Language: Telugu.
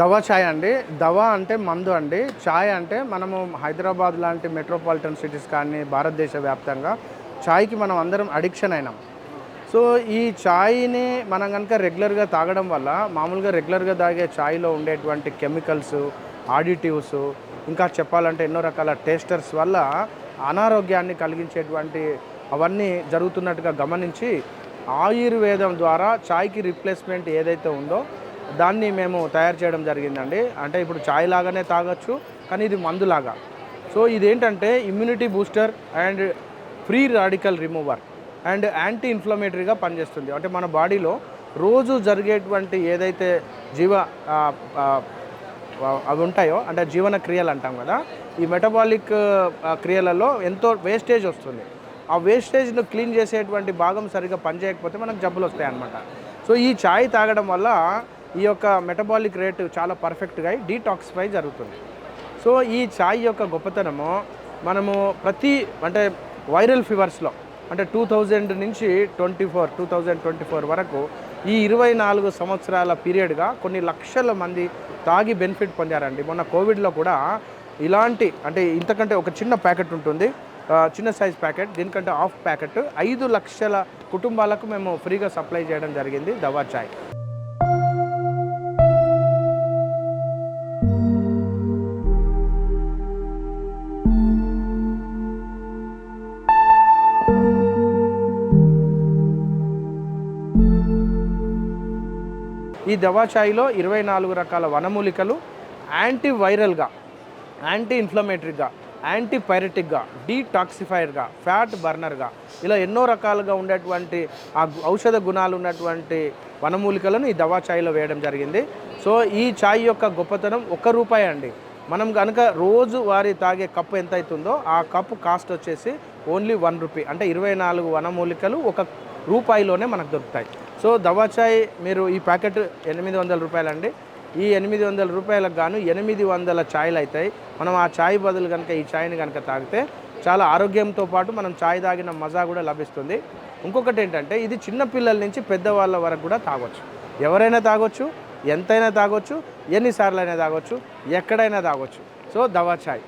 దవా ఛాయ్ అండి. దవా అంటే మందు అండి. ఛాయ్ అంటే మనము హైదరాబాద్ లాంటి మెట్రోపాలిటన్ సిటీస్ కానీ భారతదేశ వ్యాప్తంగా ఛాయ్కి మనం అందరం అడిక్షన్ అయినాం. సో ఈ ఛాయ్ని మనం కనుక రెగ్యులర్గా తాగడం వల్ల మామూలుగా రెగ్యులర్గా తాగే ఛాయ్లో ఉండేటువంటి కెమికల్స్ ఆడిటివ్స్ ఇంకా చెప్పాలంటే ఎన్నో రకాల టేస్టర్స్ వల్ల అనారోగ్యాన్ని కలిగించేటువంటి అవన్నీ జరుగుతున్నట్టుగా గమనించి ఆయుర్వేదం ద్వారా ఛాయ్కి రిప్లేస్మెంట్ ఏదైతే ఉందో దాన్ని మేము తయారు చేయడం జరిగిందండి. అంటే ఇప్పుడు ఛాయ్ లాగానే తాగొచ్చు కానీ ఇది మందులాగా. సో ఇదేంటంటే immunity booster and free radical remover and anti ఇన్ఫ్లమేటరీగా పనిచేస్తుంది. అంటే మన బాడీలో రోజు జరిగేటువంటి ఏదైతే జీవ అవి ఉంటాయో అంటే జీవన క్రియలు అంటాం కదా ఈ మెటబాలిక్ క్రియలలో ఎంతో వేస్టేజ్ వస్తుంది. ఆ వేస్టేజ్ను క్లీన్ చేసేటువంటి భాగం సరిగ్గా పనిచేయకపోతే మనకు జబ్బులు వస్తాయి అన్నమాట సో ఈ ఛాయ్ తాగడం వల్ల ఈ యొక్క మెటబాలిక్ రేటు చాలా పర్ఫెక్ట్గా డీటాక్సిఫై జరుగుతుంది. సో ఈ ఛాయ్ యొక్క గొప్పతనము మనము ప్రతి అంటే వైరల్ ఫీవర్స్లో అంటే టూ థౌజండ్ నుంచి twenty four two thousand twenty four వరకు ఈ ఇరవై నాలుగు సంవత్సరాల పీరియడ్గా కొన్ని లక్షల మంది తాగి బెనిఫిట్ పొందారండి. మొన్న కోవిడ్లో కూడా ఇలాంటి అంటే ఇంతకంటే ఒక చిన్న ప్యాకెట్ ఉంటుంది. చిన్న సైజ్ ప్యాకెట్ దీనికంటే హాఫ్ ప్యాకెట్ ఐదు లక్షల కుటుంబాలకు మేము ఫ్రీగా సప్లై చేయడం జరిగింది దవా చాయ్ ఈ దవా ఇరవై నాలుగు రకాల వనమూలికలు యాంటీ వైరల్గా యాంటీ ఇన్ఫ్లమేటరీగా యాంటీపైరటిక్గా డీటాక్సిఫైర్గా ఫ్యాట్ బర్నర్గా ఇలా ఎన్నో రకాలుగా ఉండేటువంటి ఆ ఔషధ గుణాలు ఉన్నటువంటి వనమూలికలను ఈ దవా ఛాయ్లో వేయడం జరిగింది. సో ఈ ఛాయ్ యొక్క గొప్పతనం ఒక్క రూపాయి అండి. మనం కనుక రోజు వారి తాగే కప్పు ఎంత అవుతుందో ఆ కప్పు కాస్ట్ వచ్చేసి ఓన్లీ వన్ రూపీ. అంటే ఇరవై నాలుగు వనమూలికలు ఒక రూపాయిలోనే మనకు దొరుకుతాయి. సో దవా చాయ్ మీరు ఈ ప్యాకెట్ ఎనిమిది వందల రూపాయలండి. ఈ ఎనిమిది వందల రూపాయలకు గాను ఎనిమిది వందల ఛాయ్లు అవుతాయి మనం ఆ ఛాయ్ బదులు కనుక ఈ ఛాయ్ని కనుక తాగితే చాలా ఆరోగ్యంతో పాటు మనం ఛాయ్ తాగిన మజా కూడా లభిస్తుంది. ఇంకొకటి ఏంటంటే ఇది చిన్నపిల్లల నుంచి పెద్దవాళ్ళ వరకు కూడా తాగొచ్చు. ఎవరైనా తాగొచ్చు ఎంతైనా తాగొచ్చు ఎన్నిసార్లు అయినా తాగొచ్చు ఎక్కడైనా తాగొచ్చు. సో దవా ఛాయ్